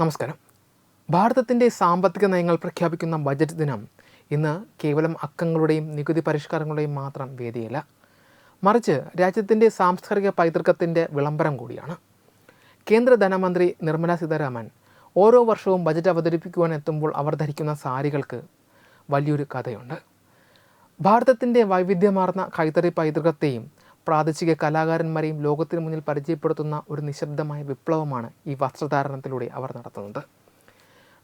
നമസ്കാരം. ഭാരതത്തിന്റെ സാമ്പത്തിക നയങ്ങൾ പ്രഖ്യാപിക്കുന്ന ബജറ്റ് ദിനം ഇന്ന് കേവലം അക്കങ്ങളുടെയും നികുതി പരിഷ്കാരങ്ങളുടെയും മാത്രം വേദിയല്ല. മറിച്ച് രാജ്യത്തിന്റെ സാംസ്കാരിക പൈതൃകത്തിന്റെ വിളംബരം കൂടിയാണ്. കേന്ദ്ര ധനമന്ത്രി നിർമ്മല സീതാരാമൻ ഓരോ വർഷവും ബജറ്റ് അവതരിപ്പിക്കുവാൻ എത്തുമ്പോൾ അവർ ധരിക്കുന്ന സാരികൾക്ക് വലിയൊരു കഥയുണ്ട്. ഭാരതത്തിന്റെ വൈവിധ്യമാർന്ന കൈത്തറി പൈതൃകത്തെയും പ്രാദേശിക കലാകാരന്മാരെയും ലോകത്തിന് മുന്നിൽ പരിചയപ്പെടുത്തുന്ന ഒരു നിശബ്ദമായ വിപ്ലവമാണ് ഈ വസ്ത്രധാരണത്തിലൂടെ അവർ നടത്തുന്നത്.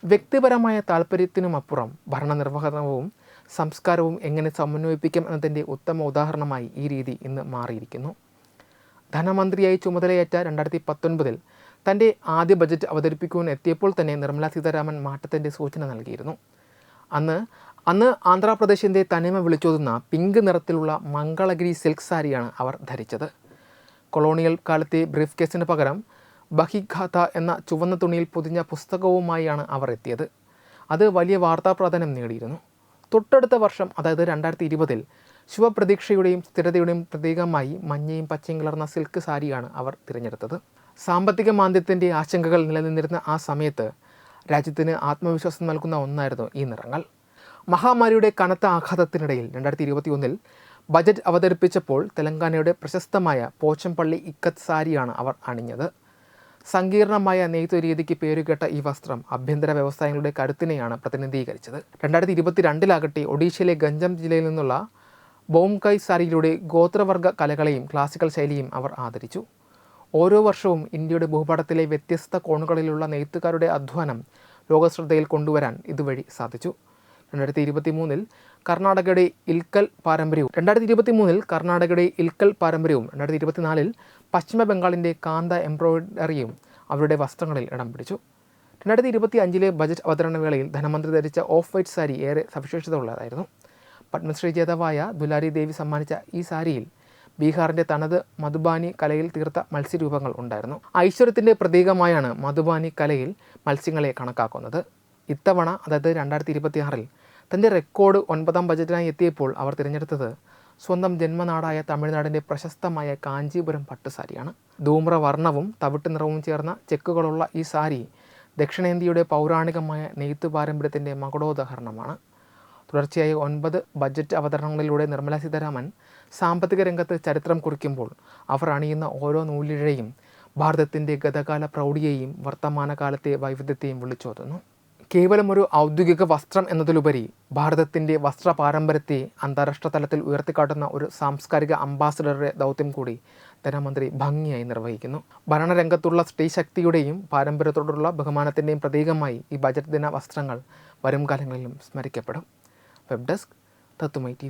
വ്യക്തിപരമായ താല്പര്യത്തിനുമപ്പുറം ഭരണനിർവഹണവും സംസ്കാരവും എങ്ങനെ സമന്വയിപ്പിക്കാം എന്നതിന്റെ ഉത്തമ ഉദാഹരണമായി ഈ രീതി ഇന്ന് മാറിയിരിക്കുന്നു. ധനമന്ത്രിയായി ചുമതലയേറ്റ രണ്ടായിരത്തി പത്തൊൻപതിൽ തന്റെ ആദ്യ ബജറ്റ് അവതരിപ്പിക്കുവാൻ എത്തിയപ്പോൾ തന്നെ നിർമ്മലാ സീതാരാമൻ മാറ്റത്തിന്റെ സൂചന നൽകിയിരുന്നു. അന്ന് അന്ന് ആന്ധ്രാപ്രദേശിന്റെ തനിമ വിളിച്ചോതുന്ന പിങ്ക് നിറത്തിലുള്ള മംഗളഗിരി സിൽക്ക് സാരിയാണ് അവർ ധരിച്ചത്. കൊളോണിയൽ കാലത്തെ ബ്രീഫ് കേസിന് പകരം ബഹിഖാത എന്ന ചുവന്ന തുണിയിൽ പൊതിഞ്ഞ പുസ്തകവുമായാണ് അവർ എത്തിയത്. അത് വലിയ വാർത്താ പ്രാധാന്യം നേടിയിരുന്നു. തൊട്ടടുത്ത വർഷം അതായത് രണ്ടായിരത്തി ഇരുപതിൽ ശുഭപ്രതീക്ഷയുടെയും സ്ഥിരതയുടെയും പ്രതീകമായി മഞ്ഞയും പച്ചയും കലർന്ന സിൽക്ക് സാരിയാണ് അവർ തിരഞ്ഞെടുത്തത്. സാമ്പത്തിക മാന്ദ്യത്തിന്റെ ആശങ്കകൾ നിലനിന്നിരുന്ന ആ സമയത്ത് രാജ്യത്തിന് ആത്മവിശ്വാസം നൽകുന്ന ഒന്നായിരുന്നു ഈ നിറങ്ങൾ. മഹാമാരിയുടെ കനത്ത ആഘാതത്തിനിടയിൽ രണ്ടായിരത്തി ഇരുപത്തി ഒന്നിൽ ബജറ്റ് അവതരിപ്പിച്ചപ്പോൾ തെലങ്കാനയുടെ പ്രശസ്തമായ പോച്ചംപള്ളി ഇക്കത്ത് സാരിയാണ് അവർ അണിഞ്ഞത്. സങ്കീർണമായ നെയ്ത്ത് രീതിക്ക് പേരുകേട്ട ഈ വസ്ത്രം ആഭ്യന്തര വ്യവസായങ്ങളുടെ കരുത്തിനെയാണ് പ്രതിനിധീകരിച്ചത്. രണ്ടായിരത്തി ഇരുപത്തിരണ്ടിലാകട്ടെ ഒഡീഷയിലെ ഗഞ്ചം ജില്ലയിൽ നിന്നുള്ള ബോംകൈ സാരിയിലൂടെ ഗോത്രവർഗ കലകളെയും ക്ലാസിക്കൽ ശൈലിയും അവർ ആദരിച്ചു. ഓരോ വർഷവും ഇന്ത്യയുടെ ഭൂപടത്തിലെ വ്യത്യസ്ത കോണുകളിലുള്ള നെയ്ത്തുകാരുടെ അധ്വാനം ലോകശ്രദ്ധയിൽ കൊണ്ടുവരാൻ ഇതുവഴി സാധിച്ചു. രണ്ടായിരത്തി ഇരുപത്തി മൂന്നിൽ കർണാടകയുടെ ഇൽക്കൽ പാരമ്പര്യവും രണ്ടായിരത്തി ഇരുപത്തി മൂന്നിൽ കർണാടകയുടെ ഇൽക്കൽ പാരമ്പര്യവും രണ്ടായിരത്തി ഇരുപത്തിനാലിൽ പശ്ചിമ ബംഗാളിന്റെ കാന്ത എംബ്രോയിഡറിയും അവരുടെ വസ്ത്രങ്ങളിൽ ഇടം പിടിച്ചു. രണ്ടായിരത്തി ഇരുപത്തി അഞ്ചിലെ ബജറ്റ് അവതരണ വേളയിൽ ധനമന്ത്രി ധരിച്ച ഓഫ് വൈറ്റ് സാരി ഏറെ സവിശേഷത ഉള്ളതായിരുന്നു പത്മശ്രീ ജേതാവായ ദുലാരി ദേവി സമ്മാനിച്ച ഈ സാരിയിൽ ബീഹാറിന്റെ തനത് മധുബാനി കലയിൽ തീർത്ത മത്സ്യരൂപങ്ങൾ ഉണ്ടായിരുന്നു. ഐശ്വര്യത്തിന്റെ പ്രതീകമായാണ് മധുബാനി കലയിൽ മത്സ്യങ്ങളെ കണക്കാക്കുന്നത്. ഇത്തവണ അതായത് രണ്ടായിരത്തി ഇരുപത്തിയാറിൽ തന്റെ റെക്കോർഡ് ഒൻപതാം ബജറ്റിനായി എത്തിയപ്പോൾ അവർ തിരഞ്ഞെടുത്തത് സ്വന്തം ജന്മനാടായ തമിഴ്നാടിന്റെ പ്രശസ്തമായ കാഞ്ചീപുരം പട്ടുസാരിയാണ്. ധൂമ്രവർണവും തവിട്ട് നിറവും ചേർന്ന ചെക്കുകളുള്ള ഈ സാരി ദക്ഷിണേന്ത്യയുടെ പൗരാണികമായ നെയ്ത്ത് പാരമ്പര്യത്തിന്റെ മകുടോദാഹരണമാണ്. തുടർച്ചയായി ഒൻപത് ബജറ്റ് അവതരണങ്ങളിലൂടെ നിർമ്മല സീതാരാമൻ സാമ്പത്തിക രംഗത്ത് ചരിത്രം കുറിക്കുമ്പോൾ അവർ അണിയുന്ന ഓരോ നൂലിഴയും ഭാരതത്തിന്റെ ഗതകാല പ്രൗഢിയെയും വർത്തമാനകാലത്തെ വൈവിധ്യത്തെയും വിളിച്ചോതുന്നു. കേവലം ഒരു ഔദ്യോഗിക വസ്ത്രം എന്നതിലുപരി ഭാരതത്തിന്റെ വസ്ത്ര പാരമ്പര്യത്തെ അന്താരാഷ്ട്ര തലത്തിൽ ഉയർത്തിക്കാട്ടുന്ന ഒരു സാംസ്കാരിക അംബാസഡറുടെ ദൗത്യം കൂടി ധനമന്ത്രി ഭംഗിയായി നിർവഹിക്കുന്നു. ഭരണരംഗത്തുള്ള സ്ത്രീശക്തിയുടെയും പാരമ്പര്യത്തോടുള്ള ബഹുമാനത്തിന്റെയും പ്രതീകമായി ഈ ബജറ്റ് ദിന വസ്ത്രങ്ങൾ വരും കാലങ്ങളിലും സ്മരിക്കപ്പെടും. വെബ് ഡെസ്ക് തത്തുമൈ ടി